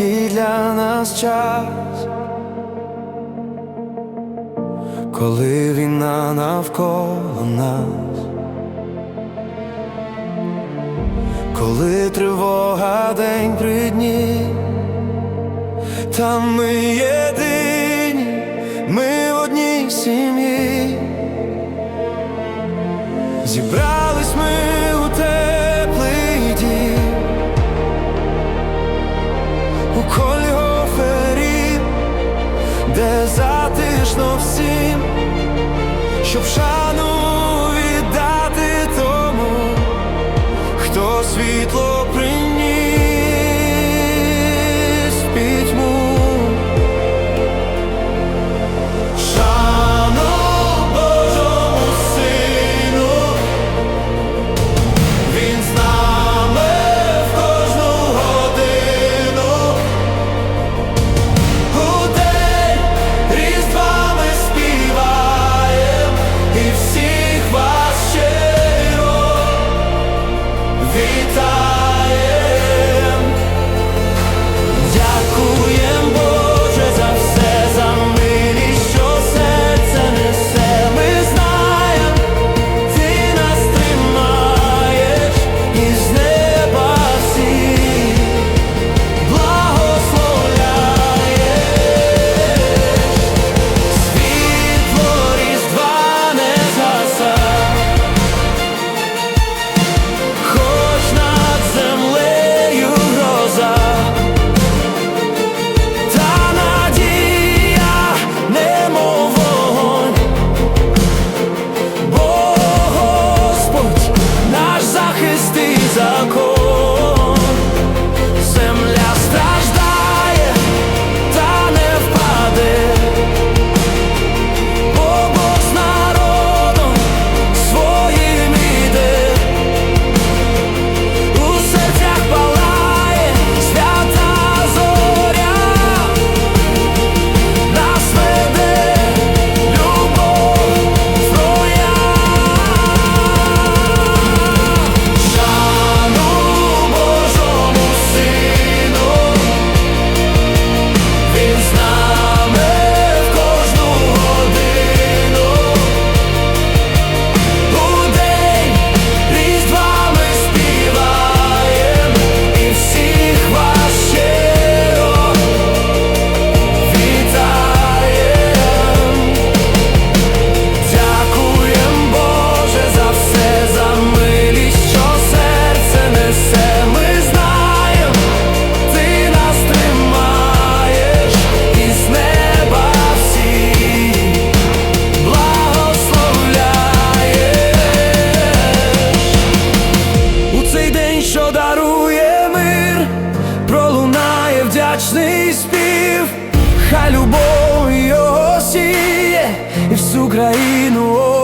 нелегкий для нас час, коли війна навколо нас, коли тривога день при дні, там ми єдині, ми в одній сім'ї. щоб шану віддати тому, хто світло. вдячний спів, хай любов його сіє і всю країну.